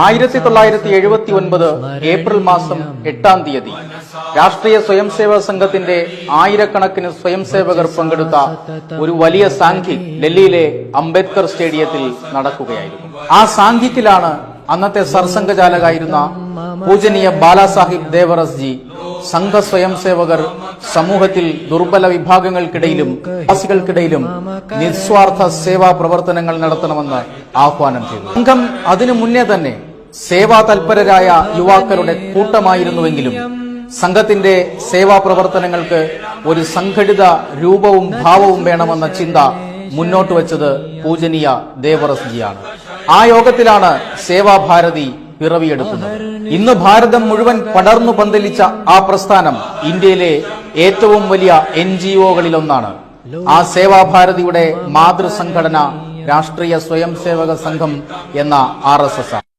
ആയിരത്തി തൊള്ളായിരത്തി എഴുപത്തി ഒൻപത് ഏപ്രിൽ മാസം എട്ടാം തീയതി രാഷ്ട്രീയ സ്വയംസേവക സംഘത്തിന്റെ ആയിരക്കണക്കിന് സ്വയംസേവകർ പങ്കെടുത്ത ഒരു വലിയ സാംഘിക് ഡൽഹിയിലെ അംബേദ്കർ സ്റ്റേഡിയത്തിൽ നടക്കുകയായിരുന്നു. ആ സാംഘിക്കിലാണ് അന്നത്തെ സർസംഘചാലകായിരുന്ന പൂജനീയ ബാലാസാഹിബ് ദേവറസ് ജി സംഘ സ്വയം സേവകർ സമൂഹത്തിൽ ദുർബല വിഭാഗങ്ങൾക്കിടയിലും വാസികൾക്കിടയിലും നിസ്വാർത്ഥ സേവാ പ്രവർത്തനങ്ങൾ നടത്തണമെന്ന് ആഹ്വാനം ചെയ്തു. സംഘം അതിനു മുന്നേ തന്നെ സേവാ തൽപരരായ യുവാക്കളുടെ കൂട്ടമായിരുന്നുവെങ്കിലും സംഘത്തിന്റെ സേവാ പ്രവർത്തനങ്ങൾക്ക് ഒരു സംഘടിത രൂപവും ഭാവവും വേണമെന്ന ചിന്ത മുന്നോട്ട് വച്ചത് പൂജനീയ ദേവറസ് ജിയാണ് ആ യോഗത്തിലാണ് സേവാഭാരതി പിറവിയെടുക്കുന്നത്. ഇന്ന് ഭാരതം മുഴുവൻ പടർന്നു പന്തലിച്ച ആ പ്രസ്ഥാനം ഇന്ത്യയിലെ ഏറ്റവും വലിയ എൻ ജി ഒകളിലൊന്നാണ് ആ സേവാഭാരതിയുടെ മാതൃസംഘടന രാഷ്ട്രീയ സ്വയംസേവക സംഘം എന്ന ആർ എസ് എസ്